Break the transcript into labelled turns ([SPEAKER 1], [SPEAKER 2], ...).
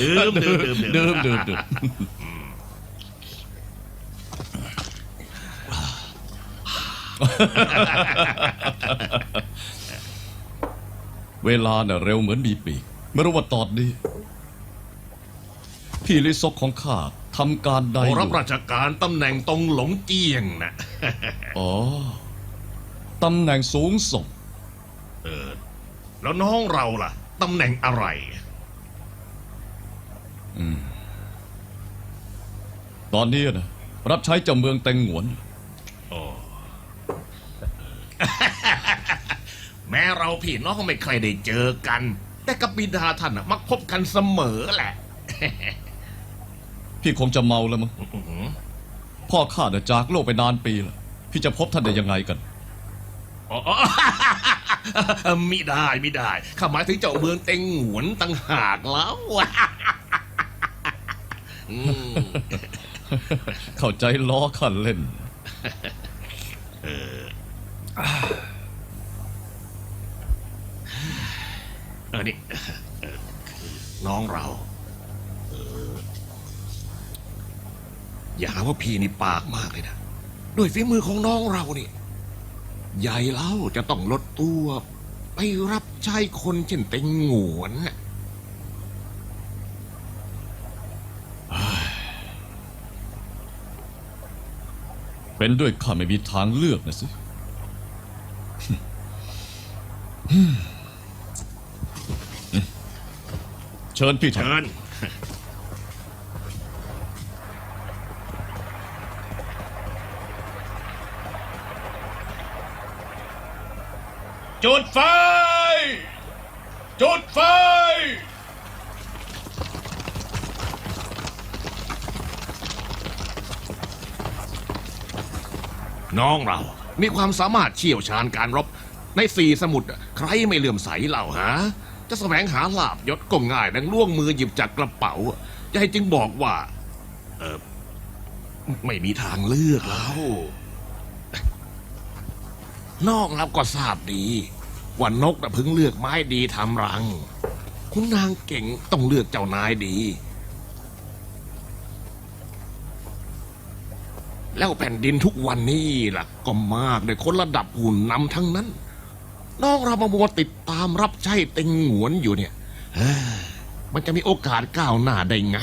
[SPEAKER 1] ดื่มดื่มดื่ม
[SPEAKER 2] ดื่มดื่มดื่มเวลาเน่ะเร็วเหมือนมีปีก ไม่รู้ว่าตอนนี้ พี่ลิซกของข้าทำการใด
[SPEAKER 1] โอ
[SPEAKER 2] อ
[SPEAKER 1] รับ
[SPEAKER 2] ยู่
[SPEAKER 1] ราชการตำแหน่งตรงหลงเจียงนะ
[SPEAKER 2] อ๋อตำแหน่งสูงส่ง
[SPEAKER 1] เออแล้วน้องเราล่ะตำแหน่งอะไร
[SPEAKER 2] ตอนนี้นะรับใช้เจ้าเมืองแตงหวน
[SPEAKER 1] แม้เราพี่น้องไม่เคยได้เจอกัน แต่กับบิดาท่านน่ะมักพบกันเสมอแหละ
[SPEAKER 2] พี่คงจะเมาแล้วมั้งพ่อข้าน่ะจากโลกไปนานปีแล้วพี่จะพบท่านได้ยังไงกัน
[SPEAKER 1] อ๋อ มิได้มิได้ข้าหมายถึงเจ้าเมืองเต็งหวนตั้งหากแล้ว อืม
[SPEAKER 2] เข้าใจล้อข้าเล่น
[SPEAKER 1] เออนี่เออน้องเราเอออย่าหาว่าพี่นี่ปากมากเลยนะด้วยฝีมือของน้องเรานี่ ใหญ่เล่าจะต้องลดตัว ไปรับใช้คนเช่นเต็งหงวนน่ะ
[SPEAKER 2] เป็นด้วยข้าไม่มีทางเลือกนะสิ เชิญพี่เถอะ
[SPEAKER 1] เชิญ
[SPEAKER 2] จุดไฟ จุดไฟ
[SPEAKER 1] น้องเรา มีความสามารถเชี่ยวชาญการรบ ในสี่สมุทรอะใครไม่เลื่อมใสเล่าฮะ จะแสวงหาลาบยศก็ง่ายดังล่วงมือหยิบจากกระเป๋าจะให้จึงบอกว่า เออไม่มีทางเลือกแล้วนอกรับก็ทราบดีว่านกน่ะเพิ่งเลือกไม้ดีทำรัง คุณนางเก่งต้องเลือกเจ้านายดี แล้วแผ่นดินทุกวันนี้ล่ะ ก็มากเลยคนระดับหุ่นนำทั้งนั้น น้องเรามามัวติดตามรับใช้เต็งหวนอยู่เนี่ยเฮ้อมันจะมีโอกาสก้าวหน้าได้ไง